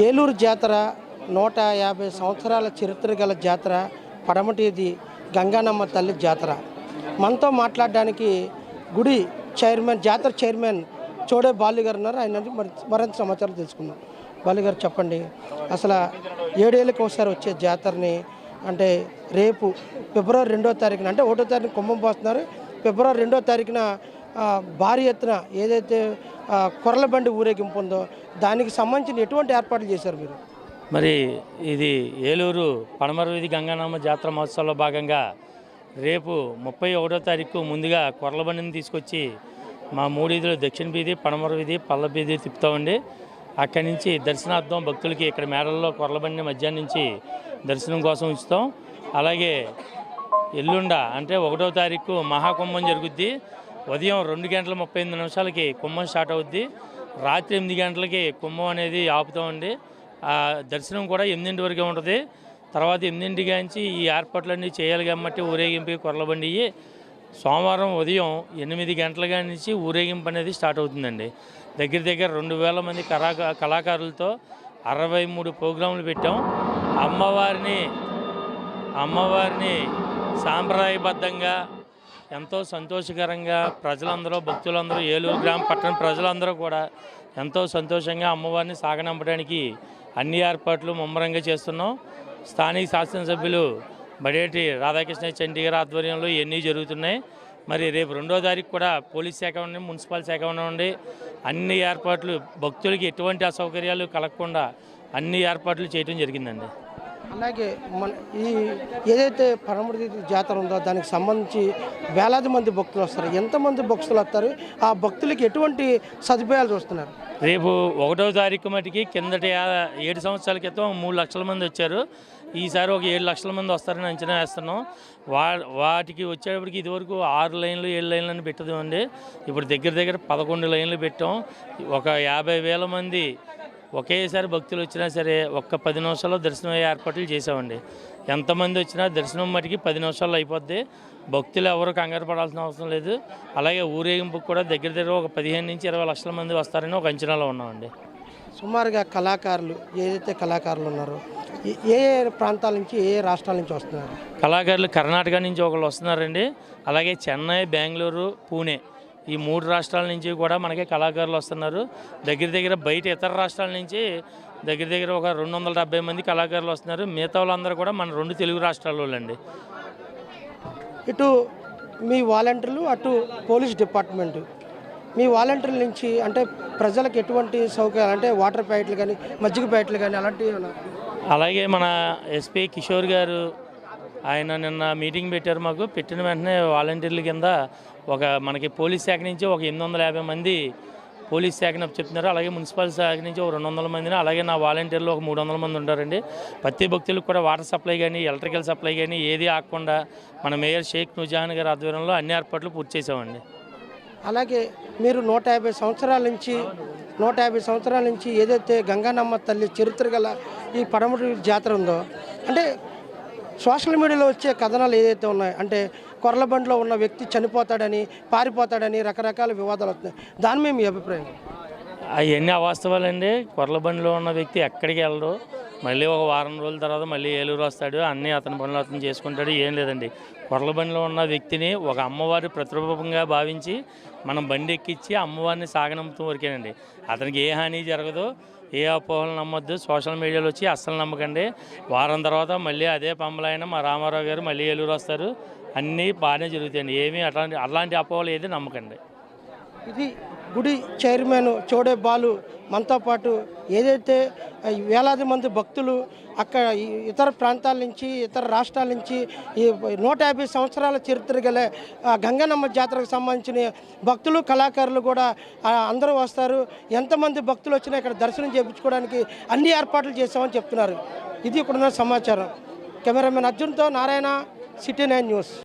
ఏలూరు జాతర నూట యాభై సంవత్సరాల చరిత్ర గల జాతర పడమటిది గంగానమ్మ తల్లి జాతర. మనతో మాట్లాడడానికి గుడి చైర్మన్ జాతర చైర్మన్ చోడే బాలు గారు ఉన్నారు. ఆయన నుంచి మరింత సమాచారం తెలుసుకుందాం. బాలు గారు చెప్పండి అసలు ఏడేళ్ళకి ఒకసారి వచ్చే జాతరని అంటే రేపు ఫిబ్రవరి రెండో తారీఖున అంటే ఒకటో తారీఖున కుంభం పోస్తున్నారు. ఫిబ్రవరి రెండో తారీఖున భారీ ఎత్తున ఏదైతే ఆ, బండి ఊరేగింపు ఉందో దానికి సంబంధించిన ఎటువంటి ఏర్పాట్లు చేశారు మీరు? మరి ఇది ఏలూరు పడమర వీధి గంగానామ జాతర మహోత్సవంలో భాగంగా రేపు ముప్పై ఒకటో తారీఖు ముందుగా కొర్లబండిని తీసుకొచ్చి మా మూడీదిలో దక్షిణ వీధి పడమర వీధి పల్ల వీధి తిప్పుతామండి. అక్కడి నుంచి దర్శనార్థం భక్తులకి ఇక్కడ మేడల్లో కొరలబండి మధ్యాహ్నం నుంచి దర్శనం కోసం ఉంచుతాం. అలాగే ఎల్లుండ అంటే ఒకటో తారీఖు మహాకుంభం జరుగుద్ది. ఉదయం రెండు గంటల ముప్పై ఎనిమిది నిమిషాలకి కుంభం స్టార్ట్ అవుద్ది. రాత్రి ఎనిమిది గంటలకి కుంభం అనేది ఆపుతామండి ఆ దర్శనం కూడా ఎనిమిదింటి వరకే ఉంటుంది. తర్వాత ఎనిమిదింటి కాంచి ఈ ఏర్పాట్లన్నీ చేయాలి కాబట్టి ఊరేగింపు కొరలబండి సోమవారం ఉదయం ఎనిమిది గంటల నుంచి ఊరేగింపు అనేది స్టార్ట్ అవుతుందండి. దగ్గర దగ్గర రెండు వేల మంది కళాకా కళాకారులతో అరవై మూడు ప్రోగ్రాంలు పెట్టాం. అమ్మవారిని అమ్మవారిని సాంప్రదాయబద్ధంగా ఎంతో సంతోషకరంగా ప్రజలందరూ భక్తులందరూ ఏలూరు గ్రామ పట్టణ ప్రజలందరూ కూడా ఎంతో సంతోషంగా అమ్మవారిని సాగనంపడానికి అన్ని ఏర్పాట్లు ముమ్మరంగా చేస్తున్నాం. స్థానిక శాసనసభ్యులు బడేటి రాధాకృష్ణ చంటి గారి ఆధ్వర్యంలో ఇవన్నీ జరుగుతున్నాయి. మరి రేపు రెండో తారీఖు కూడా పోలీస్ శాఖ ఉండి మున్సిపల్ శాఖ ఉండి అన్ని ఏర్పాట్లు భక్తులకి ఎటువంటి అసౌకర్యాలు కలగకుండా అన్ని ఏర్పాట్లు చేయడం జరిగిందండి. అలాగే మన ఈ ఏదైతే పరమటి జాతర ఉందో దానికి సంబంధించి వేలాది మంది భక్తులు వస్తారు. ఎంతమంది భక్తులు వస్తారు? ఆ భక్తులకి ఎటువంటి సదుపాయాలు చూస్తున్నారు? రేపు ఒకటో తారీఖు మటుకి కిందటి ఏడు సంవత్సరాల క్రితం మూడు లక్షల మంది వచ్చారు. ఈసారి ఒక ఏడు లక్షల మంది వస్తారని అంచనా వేస్తున్నాం. వా వాటికి వచ్చేటప్పటికి ఇదివరకు ఆరు లైన్లు ఏడు లైన్లు అని పెట్టదండి ఇప్పుడు దగ్గర దగ్గర పదకొండు లైన్లు పెట్టాం. ఒక యాభై వేల మంది ఒకేసారి భక్తులు వచ్చినా సరే ఒక్క పది నిమిషాల్లో దర్శనం ఏర్పాట్లు చేసామండి ఎంతమంది వచ్చినా దర్శనం మటుకి పది నిమిషాల్లో అయిపోద్ది. భక్తులు ఎవరు కంగారు పడాల్సిన అవసరం లేదు. అలాగే ఊరేగింపుకు కూడా దగ్గర దగ్గర ఒక పదిహేను నుంచి ఇరవై లక్షల మంది వస్తారని ఒక అంచనాలో ఉన్నామండి. సుమారుగా కళాకారులు ఏదైతే కళాకారులు ఉన్నారో ఏ- ఏ ప్రాంతాల నుంచి ఏ రాష్ట్రాల నుంచి వస్తున్నారు? కళాకారులు కర్ణాటక నుంచి ఒకళ్ళు వస్తున్నారండి. అలాగే చెన్నై బెంగళూరు పూణే ఈ మూడు రాష్ట్రాల నుంచి కూడా మనకి కళాకారులు వస్తున్నారు. దగ్గర దగ్గర బయట ఇతర రాష్ట్రాల నుంచి దగ్గర దగ్గర ఒక రెండు వందల డెబ్బై మంది కళాకారులు వస్తున్నారు. మిగతా వాళ్ళందరూ కూడా మన రెండు తెలుగు రాష్ట్రాల వాళ్ళండి. ఇటు మీ వాలంటీర్లు అటు పోలీస్ డిపార్ట్మెంట్. మీ వాలంటీర్ల నుంచి అంటే ప్రజలకు ఎటువంటి సౌకర్యాలు అంటే వాటర్ ప్యాకెట్లు కానీ మజ్జిగ ప్యాకెట్లు కానీ అలాంటివి? అలాగే మన ఎస్పీ కిషోర్ గారు ఆయన నిన్న మీటింగ్ పెట్టారు మాకు. పెట్టిన వెంటనే వాలంటీర్ల కింద ఒక మనకి పోలీస్ శాఖ నుంచి ఒక ఎనిమిది యాభై మంది పోలీస్ శాఖను చెప్తున్నారు. అలాగే మున్సిపల్ శాఖ నుంచి ఒక రెండు వందల మందిని అలాగే నా వాలంటీర్లు ఒక మూడు వందల మంది ఉంటారండి. ప్రతి భక్తులకు కూడా వాటర్ సప్లై కానీ ఎలక్ట్రికల్ సప్లై కానీ ఏది ఆగకుండా మన మేయర్ షేక్ నుజాన్ గారి ఆధ్వర్యంలో అన్ని ఏర్పాట్లు పూర్తి చేసామండి అలాగే మీరు నూట యాభై సంవత్సరాల నుంచి నూట యాభై సంవత్సరాల నుంచి ఏదైతే గంగానమ్మ తల్లి చరిత్ర గల ఈ పడమటి జాతర ఉందో అంటే సోషల్ మీడియాలో వచ్చే కథనాలు ఏదైతే ఉన్నాయో అంటే కొర్లబండిలో ఉన్న వ్యక్తి చనిపోతాడని పారిపోతాడని రకరకాల వివాదాలు వస్తున్నాయి. దాని మీద మీ అభిప్రాయం? అవన్నీ అవాస్తవాలండి. కొర్లబండిలో ఉన్న వ్యక్తి ఎక్కడికి వెళ్ళడు. మళ్ళీ ఒక వారం రోజుల తర్వాత మళ్ళీ ఏలూరు వస్తాడు అన్నీ అతని పనులు అతను చేసుకుంటాడు ఏం లేదండి. కొర్లబండిలో ఉన్న వ్యక్తిని ఒక అమ్మవారి ప్రతిరూపంగా భావించి మనం బండి ఎక్కించి అమ్మవారిని సాగనంపుతూ వరకేనండి. అతనికి ఏ హాని జరగదు ఏ అపోహలు నమ్మొద్దు సోషల్ మీడియాలో వచ్చి అస్సలు నమ్మకండి. వారం తర్వాత మళ్ళీ అదే పంబలైన మా రామారావు గారు మళ్ళీ ఏలూరు వస్తారు. అన్నీ బాగానే జరుగుతాయండి. ఏమీ అట్లాంటి అలాంటి అపోహలు ఏది నమ్మకండి. ఇది గుడి చైర్మన్ చోడే బాలు మనతో పాటు ఏదైతే వేలాది మంది భక్తులు అక్కడ ఇతర ప్రాంతాల నుంచి ఇతర రాష్ట్రాల నుంచి ఈ నూట యాభై సంవత్సరాల చరిత్ర గల గంగనమ్మ జాతరకు సంబంధించిన భక్తులు కళాకారులు కూడా అందరూ వస్తారు. ఎంతమంది భక్తులు వచ్చినా ఇక్కడ దర్శనం చేయించుకోవడానికి అన్ని ఏర్పాట్లు చేశామని చెప్తున్నారు. ఇది ఇక్కడున్న సమాచారం. కెమెరామెన్ అర్జున్తో నారాయణ సిటీ నైన్ న్యూస్.